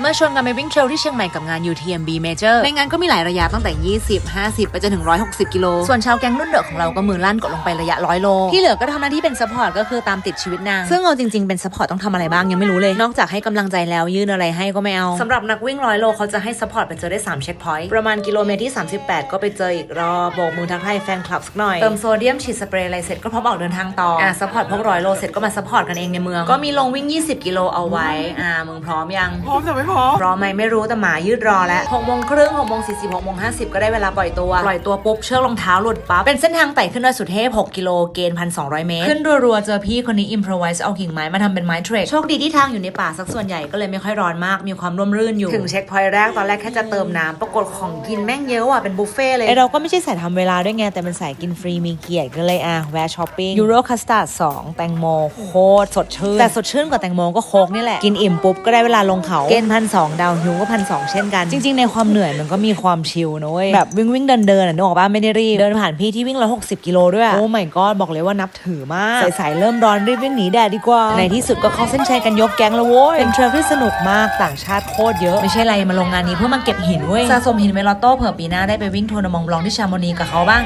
เมื่อชวนกันไปวิ่งเทรลที่เชียงใหม่กับงาน UTMB Major ในงานก็มีหลายระยะตั้งแต่ 20 50 ไปจนถึง 160 กิโล ส่วนชาวแก๊งรุ่นเดอะของเราก็มือลั่นกดลงไประยะ100โล ที่เหลือก็ทำหน้าที่เป็นซัพพอร์ตก็คือตามติดชีวิตนาง ซึ่งเอาจริงๆ เป็นซัพพอร์ตต้องทำอะไรบ้างยังไม่รู้เลย นอกจากให้กำลังใจแล้วยื่นอะไรให้ก็ไม่เอาสำหรับนักวิ่ง100โลเขาจะให้ซัพพอร์ตไปเจอได้3เช็คพอยต์ประมาณกิโลเมตรที่ 38 ก็ไปเจออีกรอบโบกมือทักทายแฟนคลับสักหน่อยเติมโซเดียมฉีดสเปรย์อะไรเสร็จก็พร้อมออกเดินทางต่ออะซัพพอร์ตพวกร้อยโลเสร็จก็มาซัพพอร์ตกันเองในเมืองก็มีลงวิ่ง 20 กิโลเอาไว้อ่ามึงพร้อมยังพร้อมแต่ไม่พร้อมรอไหมไม่รู้แต่หมายืดรอแล้วหกโมงครึ่งหกโมงสี่สิบหกโมงห้าสิบก็ได้เวลาปล่อยตัว ปล่อยตัวปุ๊บเชือกรองเท้าหลุดปั๊บ เป็นเส้นทางไต่ขึ้นดอยสุเทพ 6 กิโลเกณฑ์พันสองร้อยเมตร ขึ้นรัวๆ เจอพี่คนนี้อิมพรไวส์เอากิ่งไม้มาทำเป็นไม้เทรดโชคดีที่ทางอยู่ในป่าสักส่วนใหญ่ก็เลยไม่ค่อยร้อนมากมีความร่มรื่นอยู่ถึงเช็คพอยต์แรกตอนแรกแค่จะเติมน้ำปรากฏของกินแม่งเยอะว่ะเป็นบุฟเฟ่เลยเราก็ไม่ใช่สายทำเวลาด้วยไงแต่เป็นสายกินฟรีมีเกียรติก็เลยอะแวะช้อปปิ้งยูโรคัสตาร์ดสองแตงโมโคตรสดชื่นแต่สดชื่นกว่าแตงโมก็โคกนี่แหละกินอิ่มปุ๊บก็ได้เวลาลงเขาเกณฑ์พันสองดาวฮิวก็พันสองเช่นกัน จริง ๆ ในความเหนื่อยมันก็มีความชิลนะเว้ยแบบวิ่งวิ่งเดินเดินอะนึกออกป่ะไม่ได้รีบ เดินผ่านพี่ที่วิ่งร้อยหกสิบกิโลด้วยโอ้ my god บอกเลยว่านับถือมากสายๆเริ่มร้อนรีบวิ่งหนีแดดดีกว่า ในที่สุดก็เข้าเส้นชัยกันยกแก๊งแล้วโว้ยเป็นเทรลที่สนุกมากต่างชาติโคตรเยอะไม่ใช่ไรมาลงงานนี้เพื่อมาเก็บหินเว้ยสะสมหินไว้ลอตโต้เผื่อปีหน้าได้ไปวิ่งทัวร์นามองบลองที่ชาโมนีกับเขาบ้าง